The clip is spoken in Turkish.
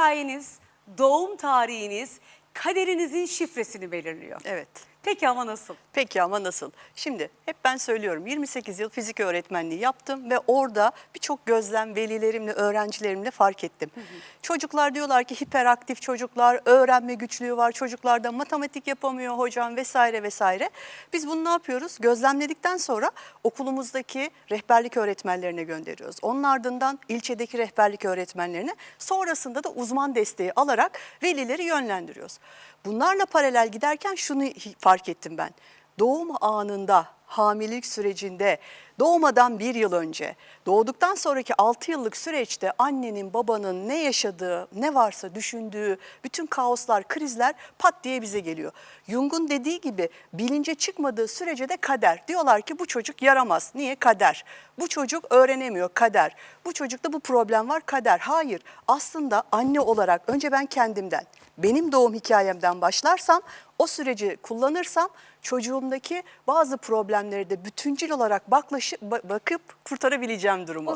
hikayeniz, doğum tarihiniz kaderinizin şifresini belirliyor. Evet. Peki ama nasıl? Peki ama nasıl? Şimdi hep ben söylüyorum 28 yıl fizik öğretmenliği yaptım ve orada birçok gözlem velilerimle, öğrencilerimle fark ettim. Çocuklar diyorlar ki hiperaktif çocuklar, öğrenme güçlüğü var, çocuklarda matematik yapamıyor hocam vesaire vesaire. Biz bunu ne yapıyoruz? Gözlemledikten sonra okulumuzdaki rehberlik öğretmenlerine gönderiyoruz. Onun ardından ilçedeki rehberlik öğretmenlerine, sonrasında da uzman desteği alarak velileri yönlendiriyoruz. Bunlarla paralel giderken şunu hi- fark ettim ben. Doğum anında, hamilelik sürecinde, doğmadan bir yıl önce, doğduktan sonraki 6 yıllık süreçte annenin, babanın ne yaşadığı, ne varsa düşündüğü, bütün kaoslar, krizler pat diye bize geliyor. Jung'un dediği gibi bilince çıkmadığı sürece de kader. Diyorlar ki bu çocuk yaramaz. Niye? Kader. Bu çocuk öğrenemiyor. Kader. Bu çocukta bu problem var. Kader. Hayır. Aslında anne olarak önce ben kendimden, benim doğum hikayemden başlarsam, o süreci kullanırsam çocuğumdaki bazı problemleri de bütüncül olarak baklaşı, ba- bakıp kurtarabileceğim durumu.